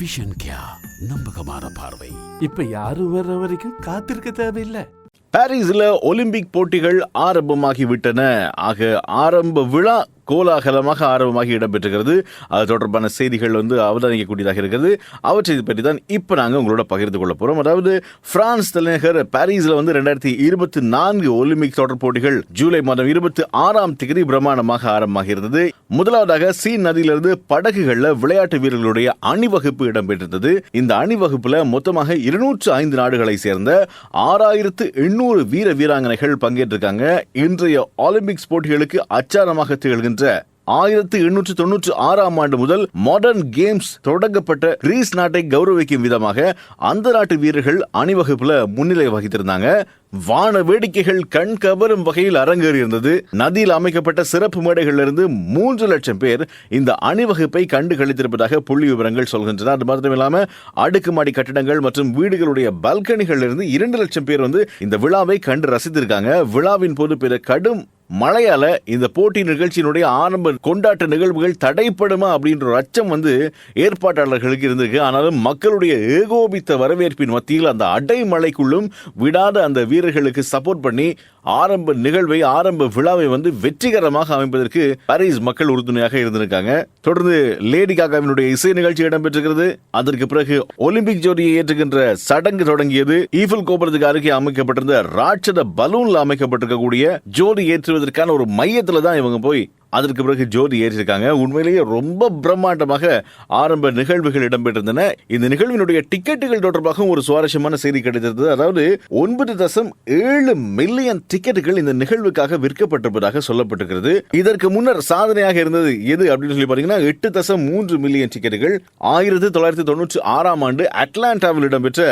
Vision கியா நம்பகமான பார்வை. இப்ப யாரும் வர்ற வரைக்கும் காத்திருக்க தேவையில்லை. பாரிஸ்ல ஒலிம்பிக் போட்டிகள் ஆரம்பமாகிவிட்டன. ஆக ஆரம்ப விழா கோலாகலமாக ஆரம்பமாகி இடம்பெற்றுகிறது அது தொடர்பான செய்திகள் வந்து அவதானிக்கக்கூடியதாக இருக்கிறது. அவற்றை பற்றி தான் இப்போ நாங்கள் உங்களோட பகிர்ந்து கொள்ள போகிறோம் அதாவது பிரான்ஸ் தலைநகர் பாரிஸில் வந்து ரெண்டாயிரத்தி இருபத்தி நான்கு ஒலிம்பிக் தொடர் போட்டிகள் ஜூலை மாதம் இருபத்தி ஆறாம் தேதி பிரமாண்டமாக ஆரம்பமாக இருந்தது முதலாவதாக சீன் நதியிலிருந்து படகுகளில் விளையாட்டு வீரர்களுடைய அணிவகுப்பு இடம்பெற்றிருந்தது. இந்த அணிவகுப்புல மொத்தமாக இருநூற்று ஐந்து நாடுகளை சேர்ந்த ஆறாயிரத்து எண்ணூறு வீர வீராங்கனைகள் பங்கேற்றிருக்காங்க. இன்றைய ஒலிம்பிக்ஸ் போட்டிகளுக்கு அச்சாரமாக திகழ்கின்ற ஆயிரத்தி எண்ணூற்று தொன்னூற்றி ஆறாம் ஆண்டு முதல் மாடர்ன் கேம்ஸ் தொடங்கப்பட்ட கிரீஸ் நாட்டை கௌரவிக்கும் விதமாக அந்த நாட்டு வீரர்கள் அணிவகுப்புல முன்னிலை வகித்திருந்தாங்க. வான வேடிக்கைகள் கண் கவரும் வகையில் அரங்கேறி இருந்தது நதியில் அமைக்கப்பட்ட சிறப்பு மேடைகளில் இருந்து மூன்று லட்சம் பேர் இந்த அணிவகுப்பை கண்டு கழித்திருப்பதாக புள்ளி விவரங்கள் சொல்கின்றன. அது மாத்திரமில்லாம அடுக்குமாடி கட்டிடங்கள் மற்றும் வீடுகளுடைய பல்கனிகளிலிருந்து இருந்து இரண்டு லட்சம் பேர் வந்து இந்த விழாவை கண்டு ரசித்திருக்காங்க. விழாவின் போது பிற கடும் மழையால இந்த போட்டி நிகழ்ச்சியினுடைய ஆரம்ப கொண்டாட்ட நிகழ்வுகள் தடைப்படுமா அப்படின்ற ஒரு அச்சம் வந்து ஏற்பாட்டாளர்களுக்கு இருந்திருக்கு. ஆனாலும் மக்களுடைய ஏகோபித்த வரவேற்பின் மத்தியில் அந்த அடைமழைக்குள்ளும் விடாத அந்த வீரர்களுக்கு சப்போர்ட் பண்ணி ஆரம்ப நிகழ்வை ஆரம்ப விழாவை வந்து வெற்றிகரமாக அமைப்பதற்கு பாரிஸ் மக்கள் உறுதுணையாக இருந்திருக்காங்க. தொடர்ந்து லேடி காக்காவினுடைய இசை நிகழ்ச்சி இடம்பெற்றிருக்கிறது. அதற்கு பிறகு ஒலிம்பிக் ஜோதியை ஏற்றுகின்ற சடங்கு தொடங்கியது. ஈஃபில் கோபுரத்துக்கு அருகே அமைக்கப்பட்டிருந்த ராட்சத பலூன்ல அமைக்கப்பட்டிருக்கக்கூடிய ஜோதி ஏற்றுவதற்கான ஒரு மையத்துல தான் இவங்க போய் அதற்கு பிறகு ஜோதி ஏற்றிருக்காங்க உண்மையிலேயே ரொம்ப பிரம்மாண்டமாக ஆரம்ப நிகழ்வுகள் இடம்பெற்றிருந்தன. இந்த நிகழ்வினுடைய டிக்கெட்டுகள் தொடர்பாகவும் ஒரு சுவாரஸ்யமான செய்தி கிடைத்திருந்தது. அதாவது ஒன்பது தசம் ஏழு மில்லியன் டிக்கெட்டுகள் இந்த நிகழ்வுக்காக விற்கப்பட்டிருப்பதாக சொல்லப்பட்டிருக்கிறது. இதற்கு முன்னர் சாதனையாக இருந்தது எது அப்படின்னு சொல்லி பாத்தீங்கன்னா எட்டு தசம் மூன்று மில்லியன் டிக்கெட்டுகள் ஆயிரத்தி தொள்ளாயிரத்தி தொண்ணூற்றி ஆறாம் ஆண்டு அட்லாண்டாவில் இடம்பெற்ற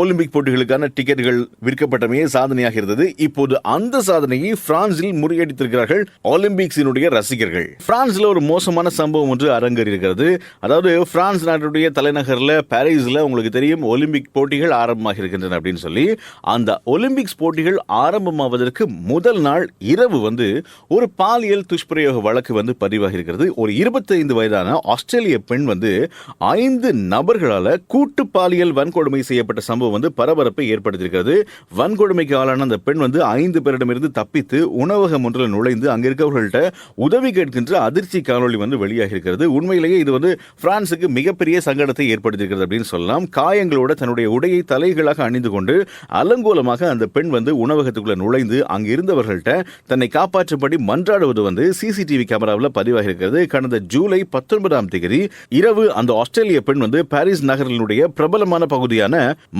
ஒலிம்பிக் போட்டிகளுக்கான டிக்கெட்டுகள் விற்கப்பட்டமையே சாதனையாக இருந்தது. இப்போது அந்த சாதனையை பிரான்சில் முறியடித்திருக்கிறார்கள் ஒலிம்பிக்ஸினுடைய ரசிகர்கள். பிரான்ஸ்ல ஒரு மோசமான சம்பவம் ஒன்று அரங்கேறியிருக்கிறது. அதாவது பிரான்ஸ் நாட்டுடைய தலைநகரில் பாரிஸில் உங்களுக்கு தெரியும் ஒலிம்பிக் போட்டிகள் ஆரம்பமாக இருக்கின்றன அப்படின்னு சொல்லி அந்த ஒலிம்பிக்ஸ் போட்டிகள் ஆரம்பமாவதற்கு முதல் நாள் இரவு வந்து ஒரு பாலியல் துஷ்பிரயோக வழக்கு வந்து பதிவாகி இருக்கிறது. ஒரு இருபத்தைந்து வயதான ஆஸ்திரேலிய பெண் வந்து ஐந்து நபர்களால் கூட்டு பாலியல் வன்கொடுமை செய்யப்பட்ட சம்பவம் சம்பவம் வந்து பரபரப்பை ஏற்படுத்தியிருக்கிறது. வன்கொடுமைக்கு ஆளான அந்த பெண் வந்து ஐந்து பேரிடமிருந்து தப்பித்து உணவகம் ஒன்றில் நுழைந்து அங்க இருக்கவர்கள்ட்ட உதவி கேட்கின்ற அதிர்ச்சி காணொலி வந்து வெளியாகி இருக்கிறது உண்மையிலேயே இது வந்து பிரான்சுக்கு மிகப்பெரிய சங்கடத்தை ஏற்படுத்தியிருக்கிறது அப்படின்னு சொல்லலாம். காயங்களோட தன்னுடைய உடையை தலைகளாக அணிந்து கொண்டு அலங்கோலமாக அந்த பெண் வந்து உணவகத்துக்குள்ள நுழைந்து அங்கு இருந்தவர்கள்ட்ட தன்னை காப்பாற்றும்படி மன்றாடுவது வந்து சிசிடிவி கேமராவில் பதிவாகி இருக்கிறது கடந்த ஜூலை பத்தொன்பதாம் தேதி இரவு அந்த ஆஸ்திரேலிய பெண் வந்து பாரிஸ் நகரினுடைய பிரபலமான பகுதியான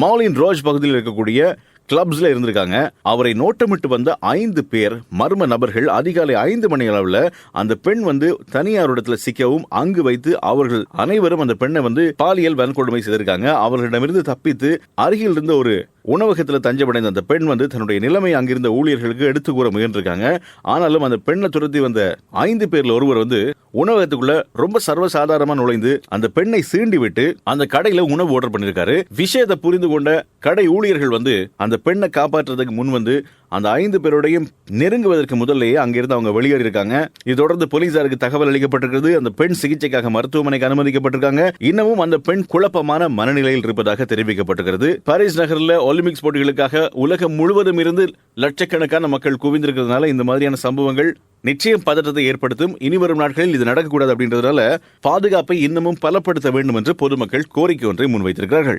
மாலின் ரோஜ் பகுதியில் இருக்கக்கூடிய கிளப்ஸ்ல இருந்திருக்காங்க. அவரை நோட்டமிட்டு வந்த ஐந்து பேர் மர்ம நபர்கள் அதிகாலை ஐந்து மணி அளவில் அந்த பெண் வந்து தனியார் இடத்துல சிக்கவும் அங்கு வைத்து அவர்கள் அனைவரும் அந்த பெண்ணை வந்து பாலியல் வன்கொடுமை செய்திருக்காங்க. அவர்களிடமிருந்து தப்பித்து அருகில் இருந்த ஒரு உணவகத்தில் தஞ்சமடைந்த அந்த பெண் வந்து தன்னுடைய நிலைமை அங்கிருந்த ஊழியர்களுக்கு எடுத்து கூற முயன்றிருக்காங்க. ஆனாலும் அந்த பெண்ணை துரத்தி வந்த ஐந்து பேர்ல ஒருவர் வந்து உணவகத்துக்குள்ள ரொம்ப சர்வசாதாரணமா நுழைந்து அந்த பெண்ணை சீண்டி விட்டு அந்த கடையில உணவு ஆர்டர் பண்ணிருக்காரு. விஷயத்தை புரிந்து கொண்ட கடை ஊழியர்கள் வந்து அந்த பெண்ணை காப்பாற்றுறதுக்கு முன் வந்து அந்த ஐந்து பேரோடையும் நெருங்குவதற்கு முதல்லேயே அங்கிருந்து அவங்க வெளியேறியிருக்காங்க. இது தொடர்ந்து போலீசாருக்கு தகவல் அளிக்கப்பட்டிருக்கிறது. அந்த பெண் சிகிச்சைக்காக மருத்துவமனைக்கு அனுமதிக்கப்பட்டிருக்காங்க. இன்னமும் அந்த பெண் குழப்பமான மனநிலையில் இருப்பதாக தெரிவிக்கப்பட்டிருக்கிறது. பாரிஸ் நகரில் ஒலிம்பிக்ஸ் போட்டிகளுக்காக உலகம் முழுவதும் இருந்து லட்சக்கணக்கான மக்கள் குவிந்திருக்கிறதுனால இந்த மாதிரியான சம்பவங்கள் நிச்சயம் பதற்றத்தை ஏற்படுத்தும். இனி வரும் நாட்களில் இது நடக்கக்கூடாது அப்படின்றதுனால பாதுகாப்பை இன்னமும் பலப்படுத்த வேண்டும் என்று பொதுமக்கள் கோரிக்கை ஒன்றை முன்வைத்திருக்கிறார்கள்.